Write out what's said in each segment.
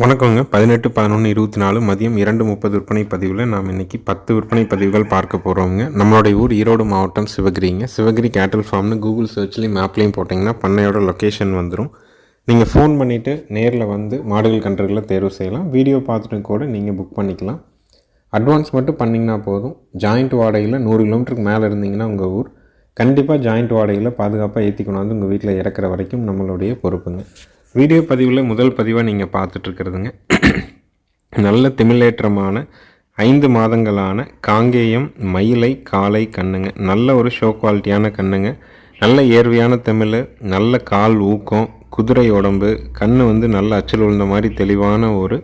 வணக்கங்க. பதினெட்டு பதினொன்று இருபத்தி நாலு மதியம் இரண்டு முப்பது விற்பனை பதிவில் நாம் இன்றைக்கி பத்து விற்பனை பதிவுகள் பார்க்க போகிறோங்க நம்மளுடைய ஊர் ஈரோடு மாவட்டம் சிவகிரிங்க. சிவகிரி கேட்டல் ஃபார்ம்னு கூகுள் சர்ச்லேயும் மேப்லேயும் போட்டிங்கன்னா பண்ணையோட லொக்கேஷன் வந்துடும் நீங்கள் ஃபோன் பண்ணிவிட்டு நேரில் வந்து மாடுகள் கன்றுகளை தேர்வு செய்யலாம். வீடியோ பார்த்துட்டு கூட நீங்கள் புக் பண்ணிக்கலாம். அட்வான்ஸ் மட்டும் பண்ணிங்கன்னா போதும். ஜாயிண்ட் வாடகையில் நூறு கிலோமீட்டருக்கு மேலே இருந்தீங்கன்னா உங்கள் ஊர் கண்டிப்பாக ஜாயிண்ட் வாடகையில் பாதுகாப்பாக ஏற்றி கொண்டாந்து உங்கள் வீட்டில் இறக்குற வரைக்கும் நம்மளுடைய பொறுப்புங்க. வீடியோ பதிவில் முதல் பதிவாக நீங்கள் பார்த்துட்ருக்கிறதுங்க. நல்ல திமிழேற்றமான ஐந்து மாதங்களான காங்கேயம் மயிலை காளை கண்ணுங்க. நல்ல ஒரு ஷோ குவாலிட்டியான கண்ணுங்க. நல்ல ஏர்வையான தமிழ் நல்ல கால் ஊக்கம் குதிரை உடம்பு கண் வந்து நல்ல அச்சல் விழுந்த மாதிரி தெளிவான ஒரு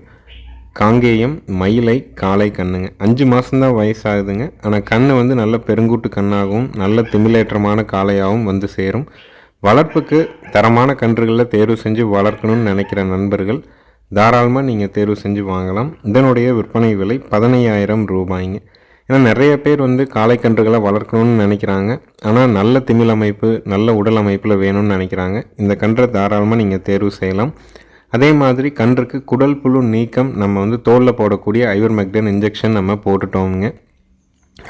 காங்கேயம் மயிலை காளை கண்ணுங்க. அஞ்சு மாதம்தான் வயசாகுதுங்க. ஆனால் கண் வந்து நல்ல பெருங்கூட்டு கண்ணாகவும் நல்ல திமிழேற்றமான காளையாகவும் வந்து சேரும். வளர்ப்புக்கு தரமான கன்றுகளில் தேர்வு செஞ்சு வளர்க்கணும்னு நினைக்கிற நண்பர்கள் தாராளமாக நீங்கள் தேர்வு செஞ்சு வாங்கலாம். இதனுடைய விற்பனை விலை பதினையாயிரம் ரூபாய்ங்க. ஏன்னா நிறைய பேர் வந்து காளைக்கன்றுகளை வளர்க்கணும்னு நினைக்கிறாங்க. ஆனால் நல்ல திமிழ் அமைப்பு நல்ல உடல் அமைப்பில் வேணும்னு நினைக்கிறாங்க. இந்த கன்றை தாராளமாக நீங்கள் தேர்வு செய்யலாம். அதே மாதிரி கன்றுக்கு குடல் புழு நீக்கம் நம்ம வந்து தோலில் போடக்கூடிய ஐவர் மெக்டன் இன்ஜெக்ஷன் நம்ம போட்டுட்டோமுங்க.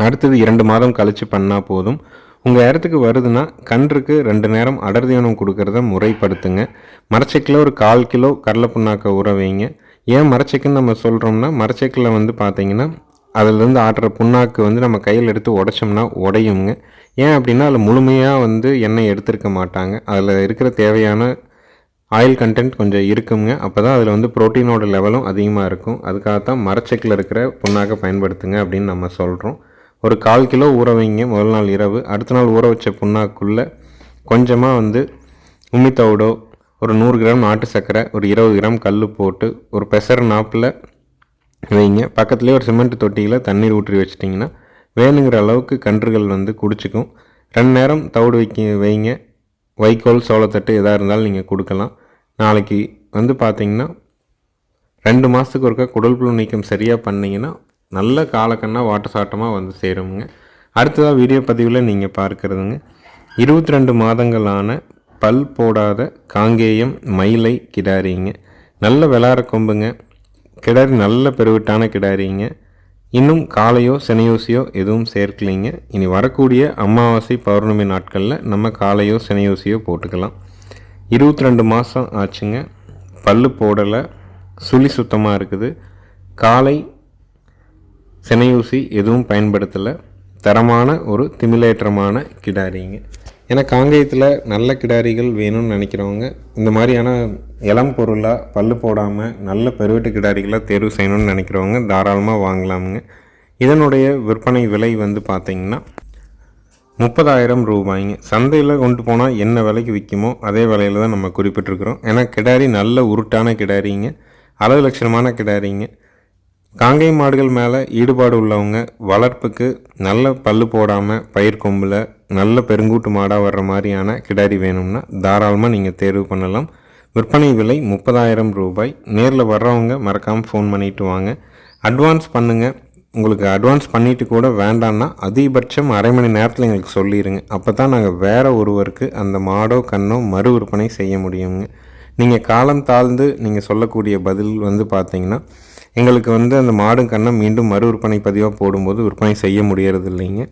அடுத்தது இரண்டு மாதம் கழித்து பண்ணால் போதும். உங்கள் இடத்துக்கு வருதுன்னா கன்றுக்கு ரெண்டு நேரம் அடர் தீவனம் கொடுக்கறத முறைப்படுத்துங்க. மரச்செக்கில் ஒரு கால் கிலோ கடலை புண்ணாக்க ஊற வைங்க. ஏன் மரச்செக்குன்னு நம்ம சொல்கிறோம்னா மரச்செக்கில் வந்து பார்த்தீங்கன்னா அதிலிருந்து ஆட்டுற புண்ணாக்கு வந்து நம்ம கையில் எடுத்து உடைச்சோம்னா உடையுங்க. ஏன் அப்படின்னா அதில் முழுமையாக வந்து எண்ணெய் எடுத்திருக்க மாட்டாங்க. அதில் இருக்கிற தேவையான ஆயில் கண்டென்ட் கொஞ்சம் இருக்குங்க. அப்போ தான் அதில் வந்து ப்ரோட்டீனோட லெவலும் அதிகமாக இருக்கும். அதுக்காகத்தான் மரச்செக்கில் இருக்கிற புண்ணாக்கை பயன்படுத்துங்க அப்படின்னு நம்ம சொல்கிறோம் ஒரு கால் கிலோ ஊற வைங்க முதல் நாள் இரவு. அடுத்த நாள் ஊற வச்ச புண்ணாக்குள்ளே கொஞ்சமாக வந்து உமித்தவுடோ ஒரு நூறு கிராம் நாட்டு சர்க்கரை ஒரு இருபது கிராம் கல் போட்டு ஒரு பெசர் நாப்பில் வைங்க. பக்கத்துலேயே ஒரு சிமெண்ட் தொட்டியில் தண்ணீர் ஊற்றி வச்சிட்டிங்கன்னா வேணுங்கிற அளவுக்கு கன்றுகள் வந்து குடிச்சிக்கும். ரெண்டு நேரம் தவிடு வைக்க வைங்க. வைக்கோல் சோளத்தட்டு எதாக இருந்தாலும் நீங்கள் கொடுக்கலாம். நாளைக்கு வந்து பார்த்திங்கன்னா ரெண்டு மாதத்துக்கு ஒருக்கா குடல் புழு நீக்கம் சரியாக பண்ணிங்கன்னா நல்ல காலக்கண்ணாக வாட்ட சாட்டமாக வந்து சேருங்க அடுத்ததாக வீடியோ பதிவில் நீங்கள் பார்க்குறதுங்க. இருபத்தி ரெண்டு மாதங்களான பல் போடாத காங்கேயம் மயிலை கிடாரிங்க. நல்ல விளாட கொம்புங்க. கிடாரி நல்ல பெருவிட்டான கிடாரிங்க. இன்னும் காலையோ சினையோசியோ எதுவும் சேர்க்கலைங்க. இனி வரக்கூடிய அமாவாசை பௌர்ணமி நாட்களில் நம்ம காலையோ சினையோசியோ போட்டுக்கலாம். இருபத்தி ரெண்டு மாதம் ஆச்சுங்க. பல் போடலை. சுழி சுத்தமாக இருக்குது. காலை சினையூசி எதுவும் பயன்படுத்தலை. தரமான ஒரு திமிலேற்றமான கிடாரிங்க. ஏன்னா காங்கேயத்தில் நல்ல கிடாரிகள் வேணும்னு நினைக்கிறவங்க இந்த மாதிரியான இளம் பொருளாக பல்லு போடாமல் நல்ல பெருவெட்டு கிடாரிகளாக தேர்வு செய்யணும்னு நினைக்கிறவங்க தாராளமாக வாங்கலாமுங்க. இதனுடைய விற்பனை விலை வந்து பார்த்திங்கன்னா முப்பதாயிரம் ரூபாய்ங்க. சந்தையில் கொண்டு போனால் என்ன விலைக்கு விற்குமோ அதே விலையில் தான் நம்ம குறிப்பிட்டிருக்கிறோம். ஏன்னா கிடாரி நல்ல உருட்டான கிடாரிங்க. அளவு லட்சணமான கிடாரிங்க. காங்கை மாடுகள் மேலே ஈடுபாடு உள்ளவங்க வளர்ப்புக்கு நல்ல பல்லு போடாமல் பயிர் கொம்பில் நல்ல பெருங்கூட்டு மாடாக வர்ற மாதிரியான கிடாரி வேணும்னா தாராளமாக நீங்கள் தேர்வு பண்ணலாம். விற்பனை விலை முப்பதாயிரம் ரூபாய். நேரில் வர்றவங்க மறக்காமல் ஃபோன் பண்ணிவிட்டு வாங்க. அட்வான்ஸ் பண்ணுங்கள் உங்களுக்கு அட்வான்ஸ் பண்ணிவிட்டு கூட வேண்டான்னா அதிகபட்சம் அரை மணி நேரத்தில் எங்களுக்கு சொல்லிடுங்க அப்போ தான் நாங்கள் வேறு ஒருவருக்கு அந்த மாடோ கண்ணோ மறு விற்பனை செய்ய முடியுங்க. நீங்கள் காலம் தாழ்ந்து நீங்கள் சொல்லக்கூடிய பதில் வந்து பார்த்தீங்கன்னா எங்களுக்கு வந்து அந்த மாடும் கண்ணை மீண்டும் மறு விற்பனை பதிவாக போடும்போது விற்பனை செய்ய முடியறது இல்லைங்க.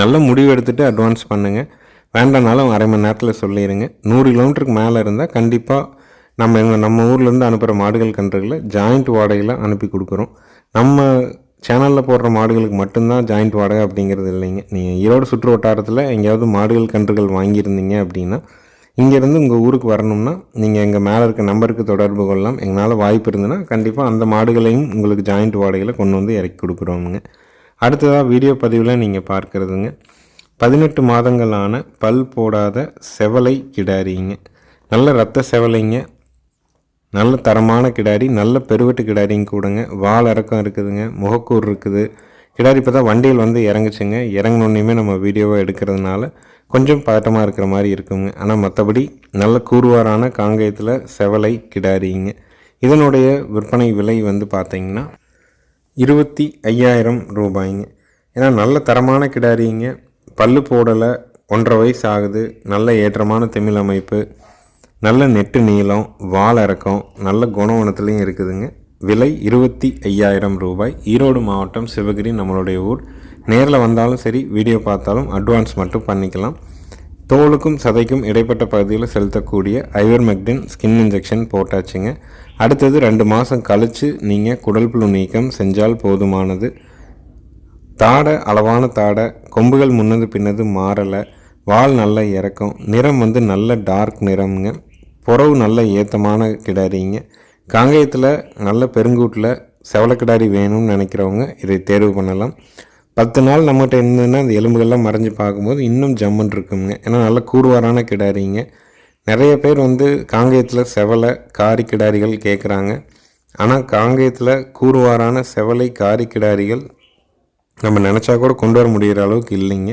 நல்ல முடிவு எடுத்துகிட்டு அட்வான்ஸ் பண்ணுங்கள் வேண்டானாலும் அரை மணி நேரத்தில் சொல்லிடுங்க நூறு கிலோமீட்டருக்கு மேலே இருந்தால் கண்டிப்பாக நம்ம எங்கள் நம்ம ஊர்லேருந்து அனுப்புகிற மாடுகள் கன்றுகளை ஜாயிண்ட் வாடகையில் அனுப்பி கொடுக்குறோம். நம்ம சேனலில் போடுற மாடுகளுக்கு மட்டும்தான் ஜாயிண்ட் வாடகை அப்படிங்கிறது இல்லைங்க. நீங்கள் ஈரோடு சுற்று வட்டாரத்தில் எங்கேயாவது மாடுகள் கன்றுகள் வாங்கியிருந்தீங்க அப்படின்னா இங்கேருந்து உங்கள் ஊருக்கு வரணும்னா நீங்கள் எங்கள் மேலே இருக்க நம்பருக்கு தொடர்பு கொள்ளலாம். எங்களால் வாய்ப்பு இருந்ததுன்னா கண்டிப்பாக அந்த மாடுகளையும் உங்களுக்கு ஜாயிண்ட் வாடகையில் கொண்டு வந்து இறக்கி கொடுக்குறோமுங்க. அடுத்ததாக வீடியோ பதிவில் நீங்கள் பார்க்குறதுங்க. பதினெட்டு மாதங்களான பல் போடாத செவலை கிடாரிங்க. நல்ல ரத்த செவலைங்க. நல்ல தரமான கிடாரி நல்ல பெருவெட்டு கிடாரிங்க கூடங்க. வால் இறக்கம் இருக்குதுங்க. முகக்கூர் இருக்குது. கிடாரி இப்போ தான் வண்டியில் வந்து இறங்குச்சுங்க. இறங்கினோன்னையுமே நம்ம வீடியோவை எடுக்கிறதுனால கொஞ்சம் பதட்டமாக இருக்கிற மாதிரி இருக்குங்க. ஆனால் மற்றபடி நல்ல கூறுவாரான காங்கயத்தில் செவலை கிடாரிங்க. இதனுடைய விற்பனை விலை வந்து பார்த்திங்கன்னா இருபத்தி ஐயாயிரம் ரூபாய்ங்க. ஏன்னா நல்ல தரமான கிடாரிங்க. பல்லு போடலை ஒன்றரை வயசு ஆகுது. நல்ல ஏற்றமான தமிழ் அமைப்பு நல்ல நெட்டு நீளம் வால் இறக்கம் நல்ல குணவனத்துலேயும் இருக்குதுங்க. விலை இருபத்தி ஐயாயிரம் ரூபாய். ஈரோடு மாவட்டம் சிவகிரி நம்மளுடைய ஊர். நேரில் வந்தாலும் சரி வீடியோ பார்த்தாலும் அட்வான்ஸ் மட்டும் பண்ணிக்கலாம். தோலுக்கும் சதைக்கும் இடைப்பட்ட பகுதியில் செலுத்தக்கூடிய ஐவர்மெக்டின் ஸ்கின் இன்ஜெக்ஷன் போட்டாச்சுங்க. அடுத்தது ரெண்டு மாதம் கழித்து நீங்கள் குடல் புழு நீக்கம் செஞ்சால் போதுமானது. தாடை அளவான தாடை கொம்புகள் முன்னது பின்னது மாறலை. வால் நல்ல இறக்கம். நிறம் வந்து நல்ல டார்க் நிறம்ங்க. புறவு நல்ல ஏத்தமான கிடாரிங்க. காங்கேயத்தில் நல்ல பெருங்கூட்டில் செவலக்கிடாரி வேணும்னு நினைக்கிறவங்க இதை தேர்வு பண்ணலாம். பத்து நாள் நம்மகிட்ட இருந்ததுன்னா அந்த எலும்புகள்லாம் மறைஞ்சு பார்க்கும்போது இன்னும் ஜம்முன் இருக்குங்க. ஏன்னா நல்ல கூடுவாரான கிடாரிங்க. நிறைய பேர் வந்து காங்கேயத்தில் செவலை காரி கிடாரிகள் கேட்குறாங்க ஆனால் காங்கேயத்தில் கூறுவாரான செவலை காரி கிடாரிகள் நம்ம நினச்சா கூட கொண்டு வர முடிகிற அளவுக்கு இல்லைங்க.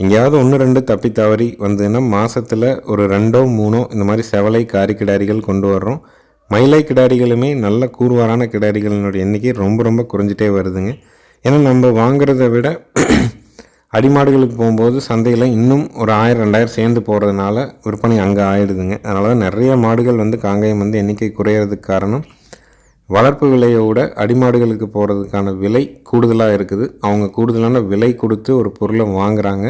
எங்கேயாவது ஒன்று ரெண்டு தப்பி தவறி வந்ததுன்னா மாதத்தில் ஒரு ரெண்டோ மூணோ இந்த மாதிரி செவலை காரி கிடாரிகள் கொண்டு வர்றோம். மயிலை கிடாரிகளுமே நல்ல கூறுவாரான கிடாரிகளினுடைய எண்ணிக்கை ரொம்ப ரொம்ப குறைஞ்சிட்டே வருதுங்க. ஏன்னா நம்ம வாங்குறத விட அடிமாடுகளுக்கு போகும்போது சந்தையில் இன்னும் ஒரு ஆயிரம் ரெண்டாயிரம் சேர்ந்து போகிறதுனால விற்பனை அங்கே ஆயிடுதுங்க. அதனால தான் நிறைய மாடுகள் வந்து காங்கயம் வந்து எண்ணிக்கை குறையிறதுக்கு காரணம் வளர்ப்பு விலையை விட அடிமாடுகளுக்கு போகிறதுக்கான விலை கூடுதலாக இருக்குது. அவங்க கூடுதலான விலை கொடுத்து ஒரு பொருளை வாங்குறாங்க.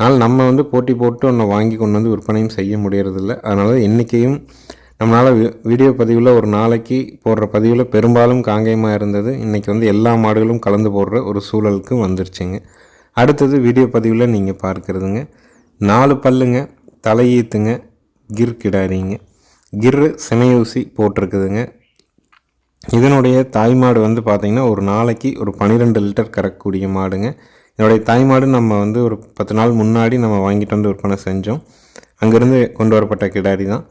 அதனால் நம்ம வந்து போட்டி போட்டு ஒன்றை வாங்கி கொண்டு வந்து விற்பனையும் செய்ய முடியறதில்ல. அதனால எண்ணிக்கையும் நம்மளால் வீடியோ பதிவில் ஒரு நாளைக்கு போடுற பதிவில் பெரும்பாலும் காங்கேயமாக இருந்தது. இன்றைக்கி வந்து எல்லா மாடுகளும் கலந்து போடுற ஒரு சூழலுக்கு வந்துருச்சுங்க. அடுத்தது வீடியோ பதிவில் நீங்கள் பார்க்குறதுங்க. நாலு பல்லுங்க தலையீத்துங்க கிர் கிடாரிங்க. கிர்ரு சினையூசி போட்டிருக்குதுங்க. இதனுடைய தாய்மாடு வந்து பார்த்திங்கன்னா ஒரு நாளைக்கு ஒரு பன்னிரெண்டு லிட்டர் கறக்கக்கூடிய மாடுங்க. என்னுடைய தாய்மாடு நம்ம வந்து ஒரு பத்து நாள் முன்னாடி நம்ம வாங்கிட்டு வந்து விற்பனை செஞ்சோம். அங்கேருந்து கொண்டு வரப்பட்ட கிடாரி தான்.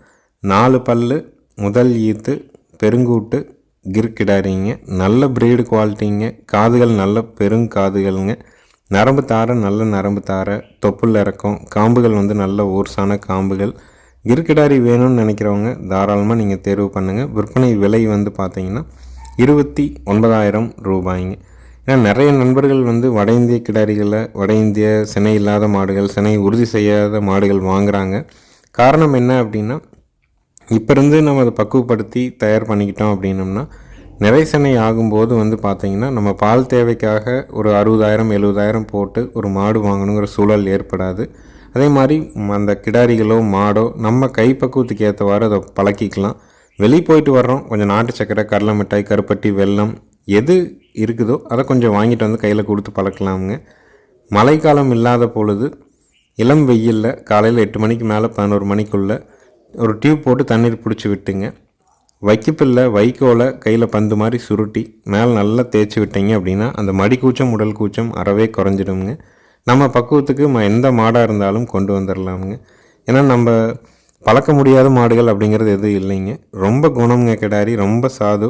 நாலு பல்லு முதல் ஈத்து பெருங்கூட்டு கிர் கிடாரிங்க நல்ல பிரீடு குவாலிட்டிங்க காதுகள் நல்ல பெருங்காதுகள்ங்க நரம்பு தார நல்ல நரம்பு தார தொப்புள் இறக்கம் காம்புகள் வந்து நல்ல ஊர்சான காம்புகள். கிர்கிடாரி வேணும்னு நினைக்கிறவங்க தாராளமாக நீங்கள் தேர்வு பண்ணுங்கள் விற்பனை விலை வந்து பார்த்தீங்கன்னா இருபத்தி ஒன்பதாயிரம் ரூபாய்ங்க. ஏன்னா நிறைய நண்பர்கள் வந்து வட இந்திய கிடாரிகளை வட இந்திய சினை இல்லாத மாடுகள் சினை உறுதி செய்யாத மாடுகள் வாங்குகிறாங்க காரணம் என்ன அப்படின்னா இப்போ இருந்து நம்ம அதை பக்குவப்படுத்தி தயார் பண்ணிக்கிட்டோம் அப்படின்னம்னா நிறைசனை ஆகும்போது வந்து பார்த்திங்கன்னா நம்ம பால் தேவைக்காக ஒரு அறுபதாயிரம் எழுபதாயிரம் போட்டு ஒரு மாடு வாங்கணுங்கிற சூழல் ஏற்படாது. அதே மாதிரி அந்த கிடாரிகளோ மாடோ நம்ம கைப்பக்குவத்துக்கு ஏற்றவாறு அதை பழக்கிக்கலாம். வெளியே போயிட்டு வர்றோம் கொஞ்சம் நாட்டு சக்கரை கடலை மிட்டாய் கருப்பட்டி வெல்லம் எது இருக்குதோ அதை கொஞ்சம் வாங்கிட்டு வந்து கையில் கொடுத்து பழக்கலாமுங்க. மழைக்காலம் இல்லாத பொழுது இளம் வெயிலில் காலையில் எட்டு மணிக்கு மேலே பதினோரு மணிக்குள்ளே ஒரு டியூப் போட்டு தண்ணீர் பிடிச்சி விட்டுங்க. வைக்கப்பில்ல வைக்கோலை கையில் பந்து மாதிரி சுருட்டி மேலே நல்லா தேய்ச்சி விட்டீங்க அப்படின்னா அந்த மடி கூச்சம் உடல் கூச்சம் அறவே குறைஞ்சிடுங்க நம்ம பக்குவத்துக்கு எந்த மாடாக இருந்தாலும் கொண்டு வந்துடலாமுங்க ஏன்னா நம்ம பழக்க முடியாத மாடுகள் அப்படிங்கிறது எதுவும் இல்லைங்க. ரொம்ப குணம்ங்க கிடாரி ரொம்ப சாது.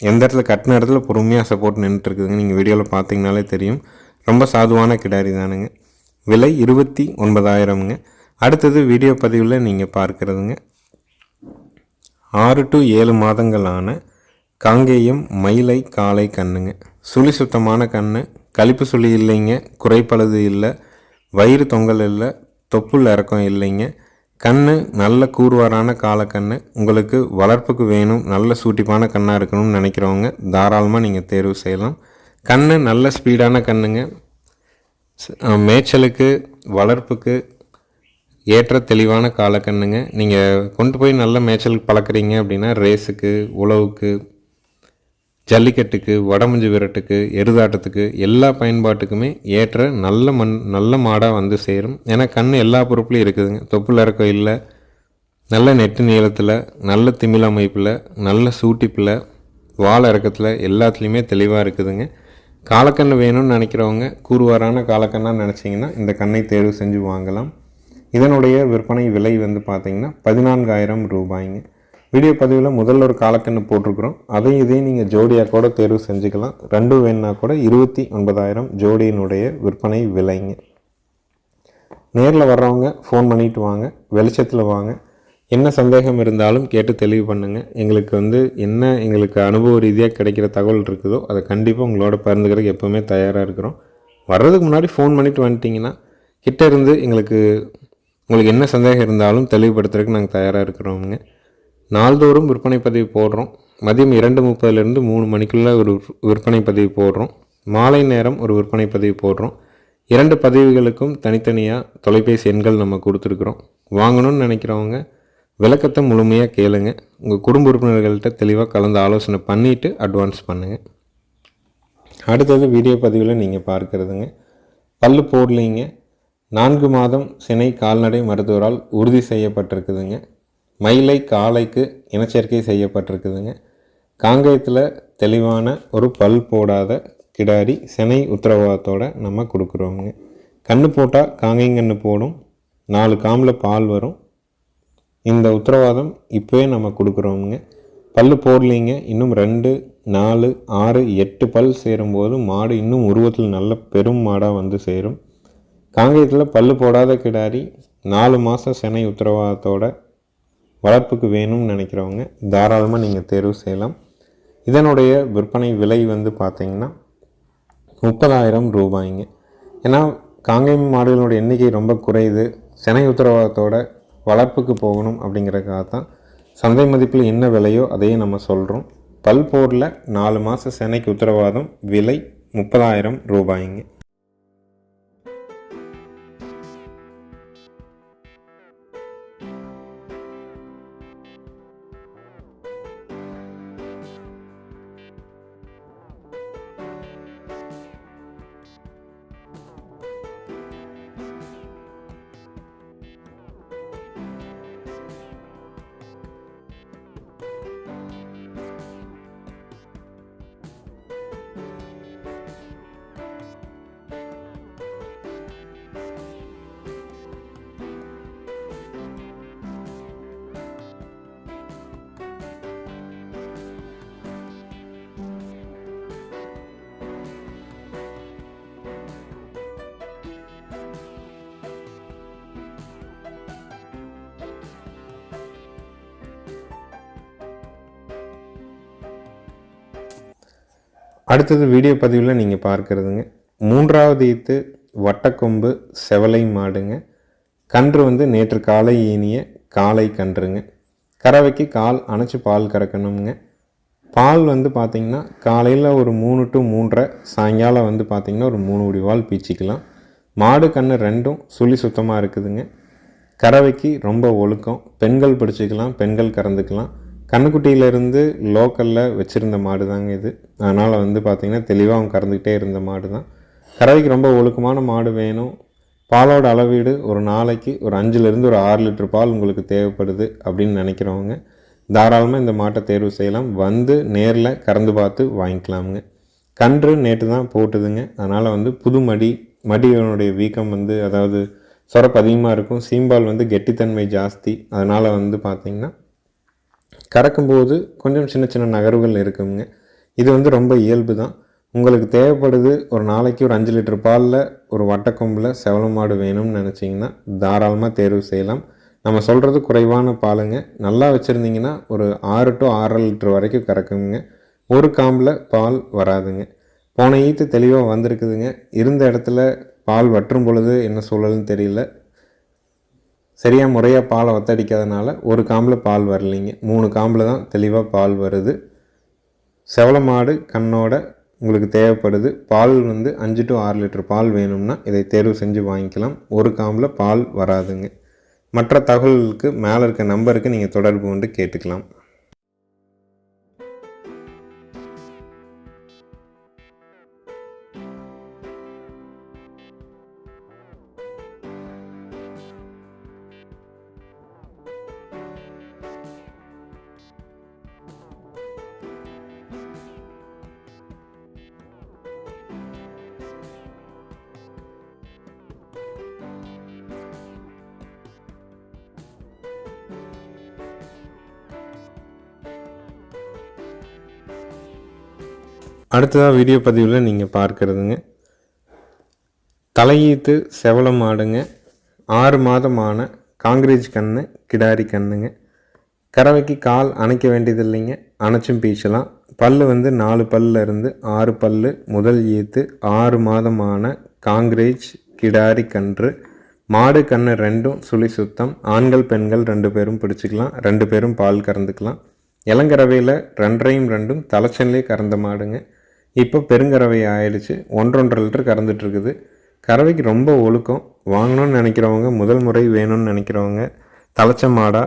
எந்த இடத்துல கட்டின இடத்துல பொறுமையாக சப்போர்ட் நின்றுட்டுருக்குதுங்க நீங்கள் வீடியோவில் பார்த்தீங்கனாலே தெரியும். ரொம்ப சாதுவான கிடாரி தானுங்க. விலை இருபத்தி ஒன்பதாயிரம்ங்க. அடுத்தது வீடியோ பதிவில் நீங்கள் பார்க்குறதுங்க. ஆறு டு ஏழு மாதங்களான காங்கேயம் மயிலை காலை கண்ணுங்க. சுழி சுத்தமான கண்ணு கழிப்பு சுழி இல்லைங்க குறைப்பழுது இல்லை வயிறு தொங்கல் இல்லை தொப்புள் இறக்கம் இல்லைங்க. கண் நல்ல கூர்வாரான காலக்கண்ணு உங்களுக்கு வளர்ப்புக்கு வேணும் நல்ல சூட்டிப்பான கண்ணாக இருக்கணும்னு நினைக்கிறவங்க தாராளமாக நீங்கள் தேர்வு செய்யலாம். கண் நல்ல ஸ்பீடான கண்ணுங்க. மேய்ச்சலுக்கு வளர்ப்புக்கு ஏற்ற தெளிவான காலக்கண்ணுங்க. நீங்கள் கொண்டு போய் நல்ல மேய்ச்சலுக்கு பழக்கிறீங்க அப்படின்னா ரேஸுக்கு உழவுக்கு ஜல்லிக்கட்டுக்கு வடமஞ்சு விரட்டுக்கு எருதாட்டத்துக்கு எல்லா பயன்பாட்டுக்குமே ஏற்ற நல்ல மண் நல்ல மாடாக வந்து சேரும். ஏன்னா கண் எல்லா பொறுப்புலையும் இருக்குதுங்க. தொப்புள் இறக்கம் இல்லை நல்ல நெட்டு நீளத்தில் நல்ல திமிழ் அமைப்பில் நல்ல சூட்டிப்பில் வாழை இறக்கத்தில் எல்லாத்துலேயுமே தெளிவாக இருக்குதுங்க. காலக்கண்ணு வேணும்னு நினைக்கிறவங்க கூறுவாரான காலக்கண்ணாக நினச்சிங்கன்னா இந்த கண்ணை தேர்வு செஞ்சு வாங்கலாம். இதனுடைய விற்பனை விலை வந்து பார்த்திங்கன்னா பதினான்காயிரம் ரூபாய்ங்க. வீடியோ பதிவில் முதல்ல ஒரு காலக்கண்ணு போட்டிருக்கிறோம். அதையும் இதையும் நீங்கள் ஜோடியாக கூட தேர்வு செஞ்சுக்கலாம். ரெண்டும் வேணுன்னா கூட இருபத்தி ஒன்பதாயிரம் ஜோடியினுடைய விற்பனை விலைங்க. நேரில் வர்றவங்க ஃபோன் பண்ணிட்டு வாங்க. வெளிச்சத்தில் வாங்க. என்ன சந்தேகம் இருந்தாலும் கேட்டு தெளிவு பண்ணுங்கள் எங்களுக்கு வந்து என்ன எங்களுக்கு அனுபவ ரீதியாக கிடைக்கிற தகவல் இருக்குதோ அதை கண்டிப்பாக உங்களோட பகிர்ந்துக்கிறதுக்கு எப்போவுமே தயாராக இருக்கிறோம். வர்றதுக்கு முன்னாடி ஃபோன் பண்ணிவிட்டு வந்துட்டிங்கன்னா கிட்டே இருந்து எங்களுக்கு உங்களுக்கு என்ன சந்தேகம் இருந்தாலும் தெளிவுபடுத்துறதுக்கு நாங்கள் தயாராக இருக்கிறோங்க நாள்தோறும் விற்பனை பதிவு போடுறோம். மதியம் இரண்டு முப்பதுலேருந்து மூணு மணிக்குள்ளே ஒரு விற்பனை பதிவு போடுறோம். மாலை நேரம் ஒரு விற்பனை பதிவு போடுறோம். இரண்டு பதிவுகளுக்கும் தனித்தனியாக தொலைபேசி எண்கள் நம்ம கொடுத்துருக்குறோம். வாங்கணும்னு நினைக்கிறவங்க விளக்கத்தை முழுமையாக கேளுங்க. உங்கள் குடும்ப உறுப்பினர்கள்ட்ட தெளிவாக கலந்து ஆலோசனை பண்ணிவிட்டு அட்வான்ஸ் பண்ணுங்கள் அடுத்தது வீடியோ பதிவில் நீங்கள் பார்க்குறதுங்க. பல்லு போடலிங்க. நான்கு மாதம் சினை கால்நடை மருத்துவரால் உறுதி செய்யப்பட்டிருக்குதுங்க. மயிலை காளைக்கு இனச்சேர்க்கை செய்யப்பட்டிருக்குதுங்க. காங்கயத்தில் தெளிவான ஒரு பல் போடாத கிடாரி சினை உத்தரவாதத்தோடு நம்ம கொடுக்குறோங்க கன்று போட்டால் காங்கைங்கன்று போடும். நாலு காமில் பால் வரும். இந்த உத்தரவாதம் இப்போவே நம்ம கொடுக்குறோங்க பல் போடலிங்க. இன்னும் ரெண்டு நாலு ஆறு எட்டு பல் சேரும்போது மாடு இன்னும் உருவத்தில் நல்ல பெரும் மாடாக வந்து சேரும். காங்கேயத்தில் பல் போடாத கிடாரி நாலு மாதம் செனை உத்தரவாதத்தோட வளர்ப்புக்கு வேணும்னு நினைக்கிறவங்க தாராளமாக நீங்கள் தேர்வு செய்யலாம். இதனுடைய விற்பனை விலை வந்து பார்த்திங்கன்னா முப்பதாயிரம் ரூபாய்ங்க. ஏன்னா காங்கேயம் மாடுகளோட எண்ணிக்கை ரொம்ப குறையுது. செனை உத்தரவாதத்தோட வளர்ப்புக்கு போகணும் அப்படிங்கிறதுக்காக தான் சந்தை மதிப்பில் என்ன விலையோ அதையே நம்ம சொல்கிறோம் பல் போரில் நாலு மாத செனைக்கு உத்தரவாதம் விலை முப்பதாயிரம் ரூபாய்ங்க. அடுத்தது வீடியோ பதிவில் நீங்கள் பார்க்குறதுங்க. மூன்றாவது ஈத்து வட்டக்கொம்பு செவலை மாடுங்க. கன்று வந்து நேற்று காலை ஈனிய காலை கன்றுங்க. கறவைக்கு கால் அணைச்சி பால் கறக்கணுங்க பால் வந்து பார்த்திங்கன்னா காலையில் ஒரு மூணு டு மூன்றரை சாயங்காலம் வந்து பார்த்திங்கன்னா ஒரு மூணு முடி பால் பீச்சிக்கலாம். மாடு கன்று ரெண்டும் சுழி சுத்தமாக இருக்குதுங்க. கறவைக்கு ரொம்ப ஒழுக்கம். பெண்கள் பிடிச்சிக்கலாம் பெண்கள் கறந்துக்கலாம். கண்ணுக்குட்டியிலேருந்து லோக்கலில் வச்சுருந்த மாடு தாங்க இது. அதனால் வந்து பார்த்திங்கன்னா தெளிவாக அவங்க கறந்துக்கிட்டே இருந்த மாடு தான் கறவைக்கு ரொம்ப ஒழுக்கமான மாடு வேணும். பாலோட அளவீடு ஒரு நாளைக்கு ஒரு அஞ்சுலேருந்து ஒரு ஆறு லிட்டர் பால் உங்களுக்கு தேவைப்படுது அப்படின்னு நினைக்கிறவங்க தாராளமாக இந்த மாட்டை தேர்வு செய்யலாம். வந்து நேரில் கறந்து பார்த்து வாங்கிக்கலாமுங்க. கன்று நேற்று தான் போட்டுதுங்க. அதனால் வந்து புது மடி மடியினுடைய வீக்கம் வந்து அதாவது சொரப்பு அதிகமாக இருக்கும். சீம்பால் வந்து கெட்டித்தன்மை ஜாஸ்தி. அதனால் வந்து பார்த்திங்கன்னா கறக்கும்போது கொஞ்சம் சின்ன சின்ன நகர்வுகள் இருக்குங்க. இது வந்து ரொம்ப இயல்பு தான் உங்களுக்கு தேவைப்படுது ஒரு நாளைக்கு ஒரு அஞ்சு லிட்டர் பாலில் ஒரு வட்டக்கொம்பில் செவல மாடு வேணும்னு நினச்சிங்கன்னா தாராளமாக தேர்வு செய்யலாம். நம்ம சொல்கிறது குறைவான பாலுங்க. நல்லா வச்சுருந்தீங்கன்னா ஒரு ஆறு டு ஆறரை லிட்டர் வரைக்கும் கறக்குங்க. ஒரு காம்பில் பால் வராதுங்க. போன ஈத்து தெளிவாக வந்திருக்குதுங்க. இருந்த இடத்துல பால் வற்றும் பொழுது என்ன சூழல்னு தெரியல. சரியாக முறையாக பாலை ஒத்தடிக்காதனால ஒரு காம்பில் பால் வரலைங்க. மூணு காம்பில் தான் தெளிவாக பால் வருது. செவல மாடு கண்ணோட உங்களுக்கு தேவைப்படுது. பால் வந்து அஞ்சு டு ஆறு லிட்டர் பால் வேணும்னா இதை தேர்வு செஞ்சு வாங்கிக்கலாம். ஒரு காம்பில் பால் வராதுங்க. மற்ற தகவல்களுக்கு மேலே இருக்க நம்பருக்கு நீங்கள் தொடர்பு கொண்டு கேட்டுக்கலாம். அடுத்ததாக வீடியோ பதிவில் நீங்கள் பார்க்குறதுங்க. தலையீத்து செவலம் மாடுங்க ஆறு மாதமான காங்கிரீஜ் கன்று கிடாரி கண்ணுங்க. கறவைக்கு கால் அணைக்க வேண்டியது இல்லைங்க அணைச்சும் பீச்சலாம். பல் வந்து நாலு பல்ல இருந்து ஆறு பல் முதல் ஈத்து ஆறு மாதமான காங்கிரேஜ் கிடாரி கன்று. மாடு கன்று ரெண்டும் சுழி சுத்தம். ஆண்கள் பெண்கள் ரெண்டு பேரும் பிடிச்சிக்கலாம். ரெண்டு பேரும் பால் கறந்துக்கலாம். இளங்கரவையில் ரெண்டரையும் ரெண்டும் தலைச்சன்லேயே கறந்த மாடுங்க. இப்போ பெருங்கறவை ஆயிடுச்சு. ஒன்றொன்றரை லிட்டர் கறந்துட்டுருக்குது கறவைக்கு ரொம்ப ஒழுக்கம். வாங்கணும்னு நினைக்கிறவங்க முதல் முறை வேணும்னு நினைக்கிறவங்க தலைச்ச மாடாக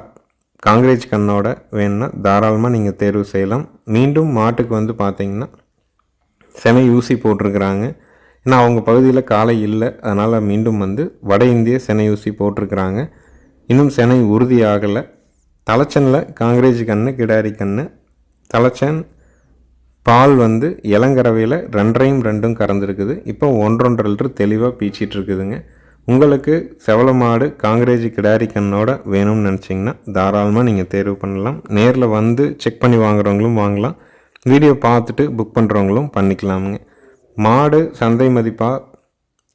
காங்கிரேஜ் கண்ணோட வேணும்னா தாராளமாக நீங்கள் தேர்வு செய்யலாம். மீண்டும் மாட்டுக்கு வந்து பார்த்தீங்கன்னா செனை யூசி போட்டிருக்கிறாங்க. ஏன்னா அவங்க பகுதியில் காலை இல்லை. அதனால் மீண்டும் வந்து வட இந்திய செனை ஊசி போட்டிருக்கிறாங்க. இன்னும் செனை உறுதி ஆகலை. தலைச்சனில் காங்கிரேஜ் கன்று கிடாரி கன்று தலைச்சன் பால் வந்து இளங்கரவையில் ரெண்டரையும் ரெண்டும் கறந்துருக்குது. இப்போ ஒன்றொன்றரை லிட்டர் தெளிவாக பீச்சிட்டு இருக்குதுங்க உங்களுக்கு செவல மாடு காங்கிரேஜ் கிடாரி கண்ணோட வேணும்னு நினச்சிங்கன்னா தாராளமாக நீங்கள் தேர்வு பண்ணலாம். நேரில் வந்து செக் பண்ணி வாங்குறவங்களும் வாங்கலாம். வீடியோ பார்த்துட்டு புக் பண்ணுறவங்களும் பண்ணிக்கலாமுங்க. மாடு சந்தை மதிப்பாக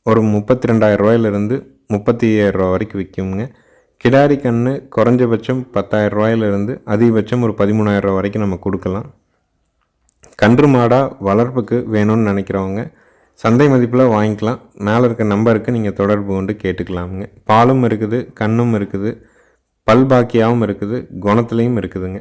ஒரு முப்பத்தி ரெண்டாயிரம் ரூபாயிலிருந்து முப்பத்தி ஐயாயிரரூவா வரைக்கும் விற்குங்க கிடாரி கன்று குறைஞ்சபட்சம் பத்தாயிரம் ரூபாயிலிருந்து அதிகபட்சம் ஒரு பதிமூணாயிரம் ரூபா வரைக்கும் நம்ம கொடுக்கலாம். கன்று மாடாக வளர்ப்புக்கு வேணும்னு நினைக்கிறவங்க சந்தை மதிப்பில் வாங்கிக்கலாம். மேலே இருக்க நம்பருக்கு நீங்கள் தொடர்பு கொண்டு கேட்டுக்கலாமுங்க. பாலும் இருக்குது கண்ணும் இருக்குது பல் பாக்கியாகவும் இருக்குது குணத்துலேயும் இருக்குதுங்க.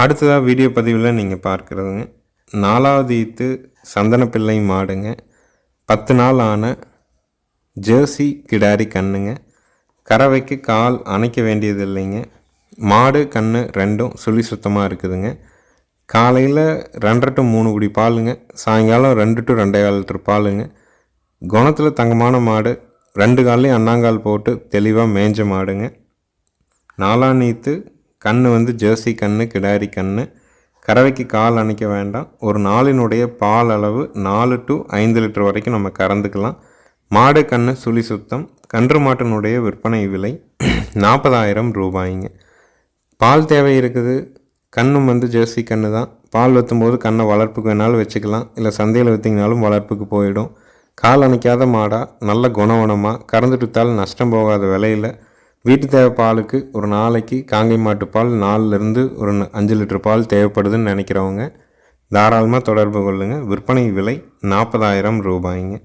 அடுத்ததாக வீடியோ பதிவில் நீங்கள் பார்க்குறதுங்க நாலாவது ஈத்து சந்தனப்பிள்ளை மாடுங்க. பத்து நாள் ஆன ஜேர்சி கிடாரி கண்ணுங்க. கறவைக்கு கால் அணைக்க வேண்டியது இல்லைங்க மாடு கன்று ரெண்டும் சுழி சுத்தமாக இருக்குதுங்க. காலையில் ரெண்டரை டு மூணு குடி பாலுங்க. சாயங்காலம் ரெண்டு டு ரெண்டே கால் லிட்டர் பாலுங்க. குணத்தில் தங்கமான மாடு ரெண்டு கால்லையும் அண்ணாங்கால் போட்டு தெளிவாக மேய்ஞ்ச மாடுங்க. நாலாம் நீத்து கண் வந்து ஜெர்சி கன்று கிடாரி கன்று கறவைக்கு கால் அணைக்க வேண்டாம். ஒரு நாளினுடைய பால் அளவு நாலு டு ஐந்து லிட்டர் வரைக்கும் நம்ம கறந்துக்கலாம். மாடு கன்று சுழி சுத்தம். கன்று மாட்டினுடைய விற்பனை விலை நாற்பதாயிரம் ரூபாய்ங்க. பால் தேவை இருக்குது. கண்ணும் வந்து ஜெர்சி கன்று தான். பால் வைத்தும்போது கண்ணை வளர்ப்புக்கு வேணாலும் வச்சுக்கலாம். இல்லை சந்தையில் விற்றிங்கனாலும் வளர்ப்புக்கு போயிடும். கால் அணைக்காத மாடாக நல்ல குணவனமாக கறந்துட்டுத்தால் நஷ்டம் போகாத விலையில் வீட்டு தேவை பாலுக்கு ஒரு நாளைக்கு காங்கை மாட்டு பால் நாலுலேருந்து ஒரு அஞ்சு லிட்டர் பால் தேவைப்படுதுன்னு நினைக்கிறவங்க தாராளமாக தொடர்பு கொள்ளுங்கள் விற்பனை விலை நாற்பதாயிரம் ரூபாய்ங்க.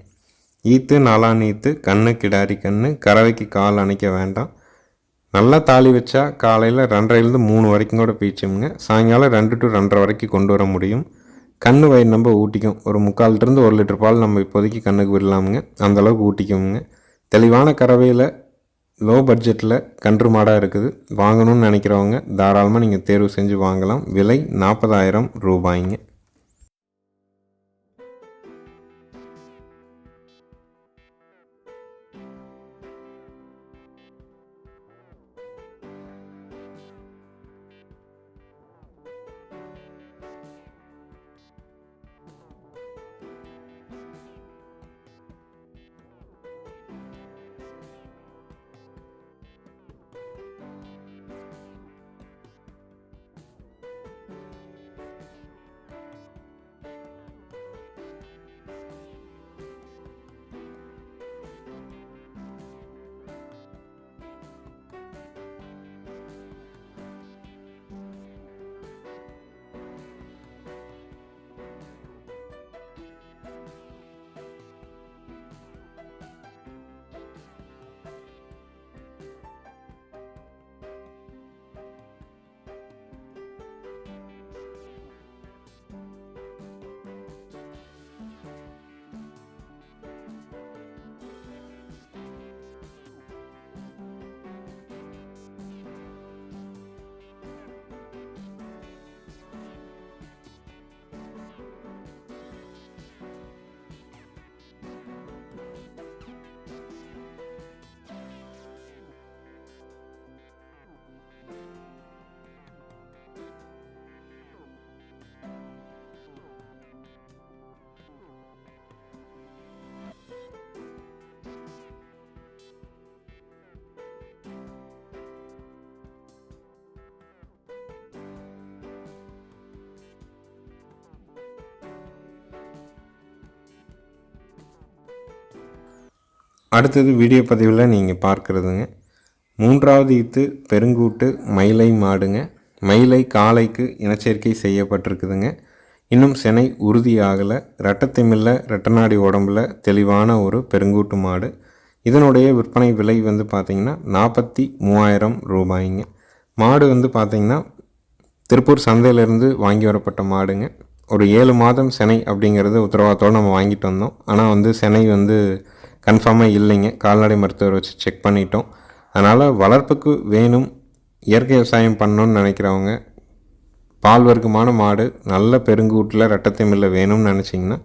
ஈத்து நாலான் ஈத்து கண்ணு கிடாரி கண்ணு கறவைக்கு கால் அணைக்க வேண்டாம். நல்லா தாலி வச்சா காலையில் ரெண்டரைலேருந்து மூணு வரைக்கும் கூட பீச்சுங்க. சாயங்காலம் ரெண்டு டு ரெண்டரை வரைக்கும் கொண்டு வர முடியும். கண்ணு வயிறு நம்ம ஊட்டிக்கும். ஒரு முக்கால்ட்டிருந்து ஒரு லிட்டர் பால் நம்ம இப்போதைக்கு கண்ணுக்கு விடலாமுங்க. அந்தளவுக்கு ஊட்டிக்குவோங்க. தெளிவான கறவையில் லோ பட்ஜெட்டில் கன்று மாடாக இருக்குது. வாங்கணும்னு நினைக்கிறவங்க தாராளமாக நீங்கள் தேர்வு செஞ்சு வாங்கலாம். விலை நாற்பதாயிரம் ரூபாய்ங்க. அடுத்தது வீடியோ பதிவில் நீங்கள் பார்க்குறதுங்க. மூன்றாவது ஈத்து பெருங்கூட்டு மயிலை மாடுங்க. மயிலை காளைக்கு இனச்சேர்க்கை செய்யப்பட்டிருக்குதுங்க. இன்னும் செனை உறுதியாகலை. ரெட்டத்திமில்ல ரெட்டநாடி உடம்புல தெளிவான ஒரு பெருங்கூட்டு மாடு. இதனுடைய விற்பனை விலை வந்து பார்த்திங்கன்னா நாற்பத்தி மூவாயிரம் ரூபாய்ங்க. மாடு வந்து பார்த்திங்கன்னா திருப்பூர் சந்தையிலேருந்து வாங்கி வரப்பட்ட மாடுங்க. ஒரு ஏழு மாதம் செனை அப்படிங்கிறது உத்தரவாதத்தோடு நம்ம வாங்கிட்டு வந்தோம். ஆனால் வந்து செனை வந்து கன்ஃபார்மாக இல்லைங்க. கால்நடை மருத்துவர் வச்சு செக் பண்ணிட்டோம். அதனால் வளர்ப்புக்கு வேணும் இயற்கை விவசாயம் பண்ணணும்னு நினைக்கிறவங்க பால் வர்க்கமான மாடு நல்ல பெருங்கூட்டில் ரெட்டத்திமில்ல வேணும்னு நினச்சிங்கன்னா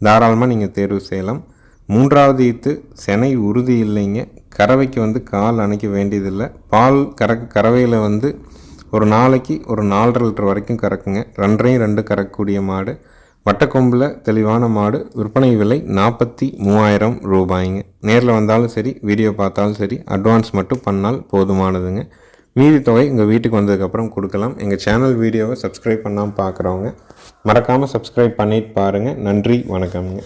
தாராளமாக நீங்கள் தேர்வு செய்யலாம். மூன்றாவது ஈத்து செனை உறுதி இல்லைங்க. கறவைக்கு வந்து கால் அணைக்க வேண்டியதில்லை. பால் கறக்கு கறவையில் வந்து ஒரு நாளைக்கு ஒரு நாலரை லிட்டர் வரைக்கும் கறக்குங்க. ரெண்டரையும் ரெண்டு கறக்கக்கூடிய மாடு. வட்டக்கொம்பில் தெளிவான மாடு விற்பனை விலை நாற்பத்தி மூவாயிரம் ரூபாய்ங்க. நேரில் வந்தாலும் சரி வீடியோ பார்த்தாலும் சரி அட்வான்ஸ் மட்டும் பண்ணால் போதுமானதுங்க. மீதி தொகை உங்கள் வீட்டுக்கு வந்ததுக்கப்புறம் கொடுக்கலாம். எங்கள் சேனல் வீடியோவை சப்ஸ்கிரைப் பண்ணாமல் பார்க்குறவங்க மறக்காமல் சப்ஸ்கிரைப் பண்ணிட்டு பாருங்கள் நன்றி வணக்கம்ங்க.